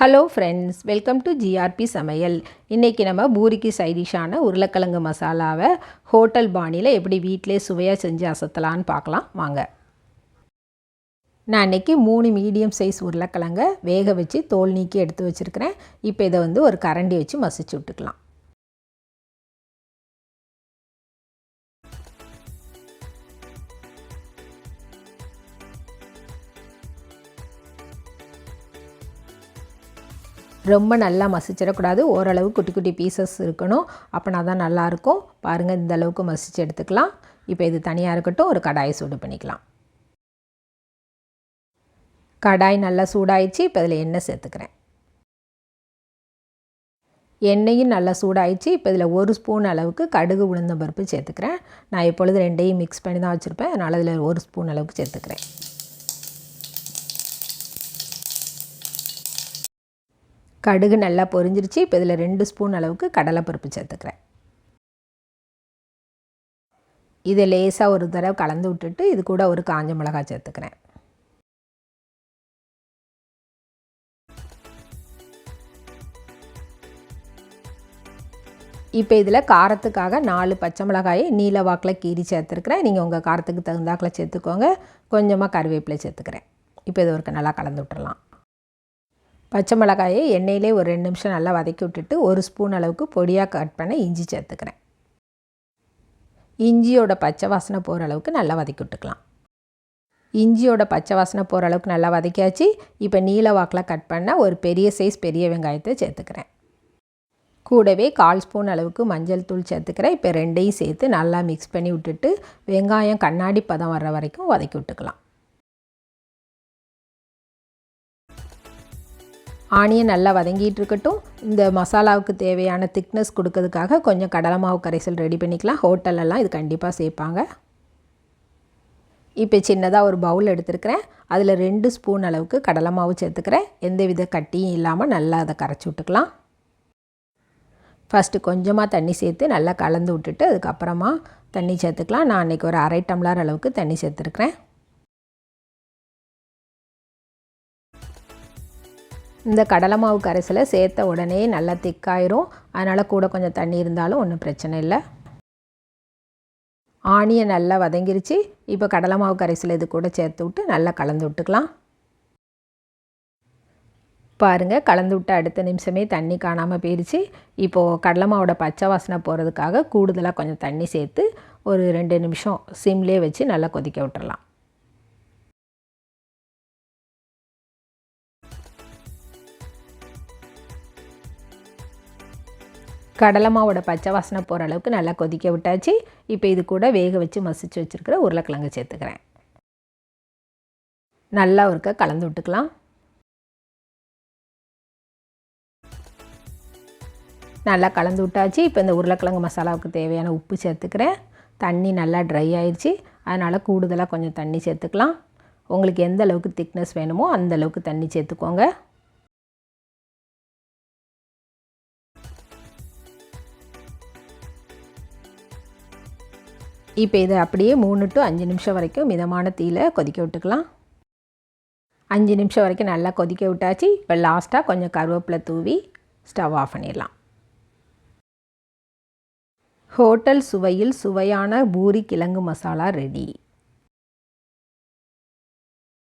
Hello friends welcome to GRP சமையல் இன்றைக்கி நம்ம பூரிக்கு சைடிஷான உருளைக்கிழங்கு மசாலாவை ஹோட்டல் பாணியில் எப்படி வீட்டிலே சுவையாக செஞ்சு அசத்தலான்னு பார்க்கலாம். வாங்க. நான் இன்றைக்கி மூணு மீடியம் சைஸ் உருளைக்கிழங்க வேக வச்சு தோல் நீக்கி எடுத்து வச்சுருக்கிறேன். இப்போ இதை வந்து ஒரு கரண்டி வச்சு மசிச்சு விட்டுக்கலாம். ரொம்ப நல்லா மசிச்சிடக்கூடாது. ஓரளவு குட்டி குட்டி பீசஸ் இருக்கணும். அப்படின்னா தான் நல்லாயிருக்கும். பாருங்கள் இந்த அளவுக்கு மசித்து எடுத்துக்கலாம். இப்போ இது தனியாக இருக்கட்டும் ஒரு கடாயை சூடு பண்ணிக்கலாம். கடாய் நல்லா சூடாயிடுச்சு. இப்போ இதில் எண்ணெய் சேர்த்துக்கிறேன். எண்ணெயும் நல்லா சூடாயிடுச்சு. இப்போ இதில் ஒரு ஸ்பூன் அளவுக்கு கடுகு உளுந்தம் பருப்பு சேர்த்துக்கிறேன். நான் எப்பொழுது ரெண்டையும் மிக்ஸ் பண்ணி தான் வச்சுருப்பேன். அதனால் இதில் ஒரு ஸ்பூன் அளவுக்கு சேர்த்துக்கிறேன். கடுகு நல்லா பொரிஞ்சிருச்சு. இப்போ இதில் ரெண்டு ஸ்பூன் அளவுக்கு கடலைப்பருப்பு சேர்த்துக்கிறேன். இதை லேசாக ஒரு தடவை கலந்து விட்டுட்டு இது கூட ஒரு காஞ்ச மிளகாய் சேர்த்துக்கிறேன். இப்போ இதில் காரத்துக்காக நாலு பச்சை மிளகாயை நீல வாக்கில் கீறி சேர்த்துருக்குறேன். நீங்கள் உங்கள் காரத்துக்கு தகுந்தாக்கில் சேர்த்துக்கோங்க. கொஞ்சமாக கருவேப்பிலை சேர்த்துக்கிறேன். இப்போ இது ஒரு நல்லா கலந்து விட்டுறலாம். பச்சை மிளகாயை எண்ணெயிலே ஒரு ரெண்டு நிமிஷம் நல்லா வதக்கி விட்டுட்டு ஒரு ஸ்பூன் அளவுக்கு பொடியாக கட் பண்ண இஞ்சி சேர்த்துக்கிறேன். இஞ்சியோட பச்சை வாசனை போகிற அளவுக்கு நல்லா வதக்கி விட்டுக்கலாம். இஞ்சியோட பச்சை வாசனை போகிற அளவுக்கு நல்லா வதக்கியாச்சு. இப்போ நீல வாக்கில் கட் பண்ண ஒரு பெரிய சைஸ் பெரிய வெங்காயத்தை சேர்த்துக்கிறேன். கூடவே கால் ஸ்பூன் அளவுக்கு மஞ்சள் தூள் சேர்த்துக்கிறேன். இப்போ ரெண்டையும் சேர்த்து நல்லா மிக்ஸ் பண்ணி விட்டுட்டு வெங்காயம் கண்ணாடி பதம் வர்ற வரைக்கும் வதக்கி விட்டுக்கலாம். ஆனியன் நல்லா வதங்கிட்டு இருக்கட்டும். இந்த மசாலாவுக்கு தேவையான திக்னஸ் கொடுக்கறதுக்காக கொஞ்சம் கடலை மாவு கரைசல் ரெடி பண்ணிக்கலாம். ஹோட்டலெல்லாம் இது கண்டிப்பாக சேர்ப்பாங்க. இப்போ சின்னதாக ஒரு பவுல் எடுத்துருக்கிறேன். அதில் ரெண்டு ஸ்பூன் அளவுக்கு கடலை மாவு சேர்த்துக்கிறேன். எந்த வித கட்டியும் இல்லாமல் நல்லா அதை கரைச்சி விட்டுக்கலாம். ஃபஸ்ட்டு கொஞ்சமாக தண்ணி சேர்த்து நல்லா கலந்து விட்டுட்டு அதுக்கப்புறமா தண்ணி சேர்த்துக்கலாம். நான் அன்றைக்கி ஒரு அரை டம்ளர் அளவுக்கு தண்ணி சேர்த்துருக்குறேன். இந்த கடலை மாவு கரைசலை சேர்த்த உடனே நல்லா திக்காயிரும். அதனால் கூட கொஞ்சம் தண்ணி இருந்தாலும் ஒன்றும் பிரச்சனை இல்லை. ஆனியன் நல்லா வதங்கிருச்சு. இப்போ கடலை மாவு கரைசல் இது கூட சேர்த்து விட்டு நல்லா கலந்து விட்டுக்கலாம். பாருங்கள் கலந்து விட்டு அடுத்த நிமிஷமே தண்ணி காணாமல் போயிடுச்சு இப்போது கடலை மாவோட பச்சை வாசனை போகிறதுக்காக கூடுதலாக கொஞ்சம் தண்ணி சேர்த்து ஒரு ரெண்டு நிமிஷம் சிம்லேயே வச்சு நல்லா கொதிக்க விட்டுறலாம். கடலை மாவோட பச்சை வாசனை போகிற அளவுக்கு நல்லா கொதிக்க விட்டாச்சு. இப்போ இது கூட வேக வச்சு மசிச்சு வச்சுருக்கிற உருளைக்கிழங்கு சேர்த்துக்கிறேன். நல்லா ஒருக்க கலந்து விட்டுக்கலாம். நல்லா கலந்து விட்டாச்சு. இப்போ இந்த உருளைக்கிழங்கு மசாலாவுக்கு தேவையான உப்பு சேர்த்துக்கிறேன். தண்ணி நல்லா ட்ரை ஆயிடுச்சு அதனால் கூடுதலாக கொஞ்சம் தண்ணி சேர்த்துக்கலாம். உங்களுக்கு எந்த அளவுக்கு திக்னஸ் வேணுமோ அந்த அளவுக்கு தண்ணி சேர்த்துக்கோங்க. இப்போ இதை அப்படியே மூணு டு அஞ்சு நிமிஷம் வரைக்கும் மிதமான தீயில் கொதிக்க விட்டுக்கலாம். அஞ்சு நிமிஷம் வரைக்கும் நல்லா கொதிக்க விட்டாச்சு. இப்போ லாஸ்ட்டாக கொஞ்சம் கருவேப்பிலை தூவி ஸ்டவ் ஆஃப் பண்ணிடலாம். ஹோட்டல் சுவையில் சுவையான பூரி கிழங்கு மசாலா ரெடி